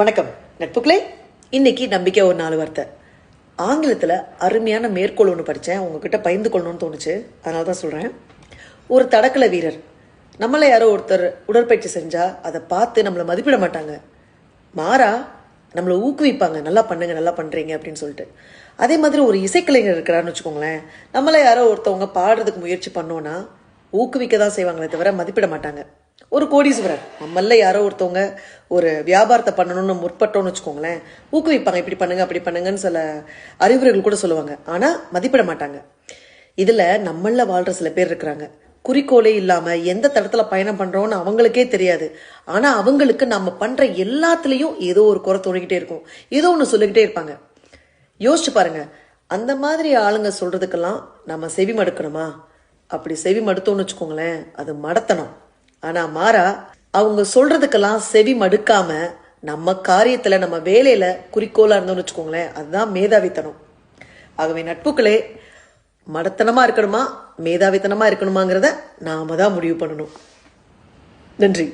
வணக்கம் நட்புக்களே. இன்னைக்கு நம்பிக்கை ஒரு நாலு வார்த்தை. ஆங்கிலத்தில் அருமையான மேற்கோள் ஒன்று படித்தேன் உங்ககிட்ட பகிர்ந்து கொள்ளணும்னு தோணுச்சு. அதனால தான் சொல்கிறேன் ஒரு தடக்கல வீரர். நம்மளை யாரோ ஒருத்தர் உடற்பயிற்சி செஞ்சால் அதை பார்த்து நம்மளை மதிப்பிட மாட்டாங்க. மாறா நம்மளை ஊக்குவிப்பாங்க. நல்லா பண்ணுங்க நல்லா பண்ணுறீங்க அப்படின்னு சொல்லிட்டு. அதே மாதிரி ஒரு இசைக்கலைஞர் இருக்கிறான்னு வச்சுக்கோங்களேன். நம்மளை யாரோ ஒருத்தவங்க பாடுறதுக்கு முயற்சி பண்ணோன்னா ஊக்குவிக்க தான் செய்வாங்களே தவிர மதிப்பிட மாட்டாங்க. ஒரு கோடீஸ்வரர் நம்மள யாரோ ஒருத்தவங்க ஒரு வியாபாரத்தை பண்ணணும்னு முற்பட்டோம்னு வச்சுக்கோங்களேன் ஊக்குவிப்பாங்க. இப்படி பண்ணுங்க அப்படி பண்ணுங்கன்னு சில அறிவுரைகள் கூட சொல்லுவாங்க. ஆனால் மதிப்பிட மாட்டாங்க. இதில் நம்மள வாழ்கிற சில பேர் இருக்கிறாங்க. குறிக்கோளே இல்லாமல் எந்த தடத்துல பயணம் பண்ணுறோன்னு அவங்களுக்கே தெரியாது. ஆனால் அவங்களுக்கு நம்ம பண்ணுற எல்லாத்துலேயும் ஏதோ ஒரு குறை தோணிக்கிட்டே இருக்கும். ஏதோ ஒன்று சொல்லிக்கிட்டே இருப்பாங்க. யோசிச்சு பாருங்க. அந்த மாதிரி ஆளுங்க சொல்றதுக்கெல்லாம் நம்ம செவி மடுக்கணுமா? அப்படி செவி மடுத்தோம்னு வச்சுக்கோங்களேன் அது மடத்தனம். ஆனா மாறா அவங்க சொல்றதுக்கெல்லாம் செவி மடுக்காம நம்ம காரியத்துல நம்ம வேலையில குறிக்கோளா இருந்தோம்னு வச்சுக்கோங்களேன் அதுதான் மேதாவித்தனம். ஆகவே நட்புகளே மடத்தனமா இருக்கணுமா மேதாவித்தனமா இருக்கணுமாங்கிறத நாம தான் முடிவு பண்ணணும். நன்றி.